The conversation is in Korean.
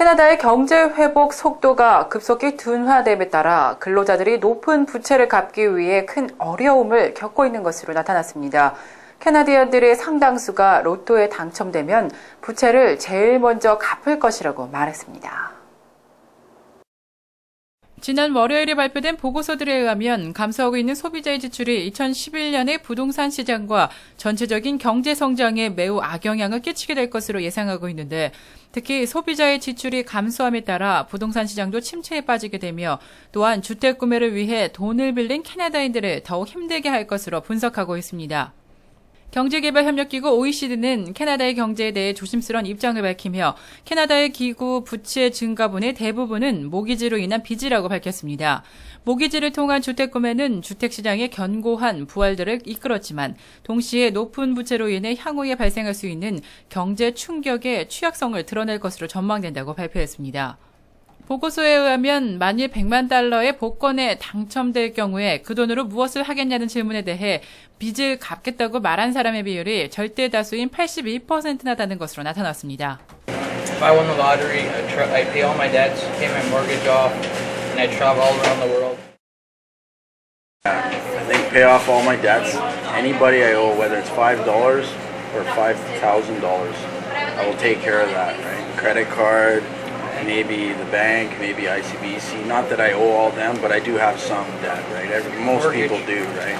캐나다의 경제 회복 속도가 급속히 둔화됨에 따라 근로자들이 높은 부채를 갚기 위해 큰 어려움을 겪고 있는 것으로 나타났습니다. 캐나디언들의 상당수가 로또에 당첨되면 부채를 제일 먼저 갚을 것이라고 말했습니다. 지난 월요일에 발표된 보고서들에 의하면 감소하고 있는 소비자의 지출이 2011년의 부동산 시장과 전체적인 경제 성장에 매우 악영향을 끼치게 될 것으로 예상하고 있는데 특히 소비자의 지출이 감소함에 따라 부동산 시장도 침체에 빠지게 되며 또한 주택 구매를 위해 돈을 빌린 캐나다인들을 더욱 힘들게 할 것으로 분석하고 있습니다. 경제개발협력기구 OECD는 캐나다의 경제에 대해 조심스러운 입장을 밝히며 캐나다의 기구 부채 증가분의 대부분은 모기지로 인한 빚이라고 밝혔습니다. 모기지를 통한 주택 구매는 주택 시장의 견고한 부활들을 이끌었지만 동시에 높은 부채로 인해 향후에 발생할 수 있는 경제 충격의 취약성을 드러낼 것으로 전망된다고 발표했습니다. 보고서에 의하면 만일 100만 달러의 복권에 당첨될 경우에 그 돈으로 무엇을 하겠냐는 질문에 대해 빚을 갚겠다고 말한 사람의 비율이 절대 다수인 82%나 되는 것으로 나타났습니다. If I won the lottery, I'd, tra- I'd pay all my debts, pay my mortgage off, and I'd travel all around the world. I think pay off all my debts. Anybody I owe, whether it's five dollars or five thousand dollars, I will take care of that. Right? Credit card, maybe the bank, maybe ICBC. Not that I owe all them, but I do have some debt. Right? Every, most Mortgage. people do. Right?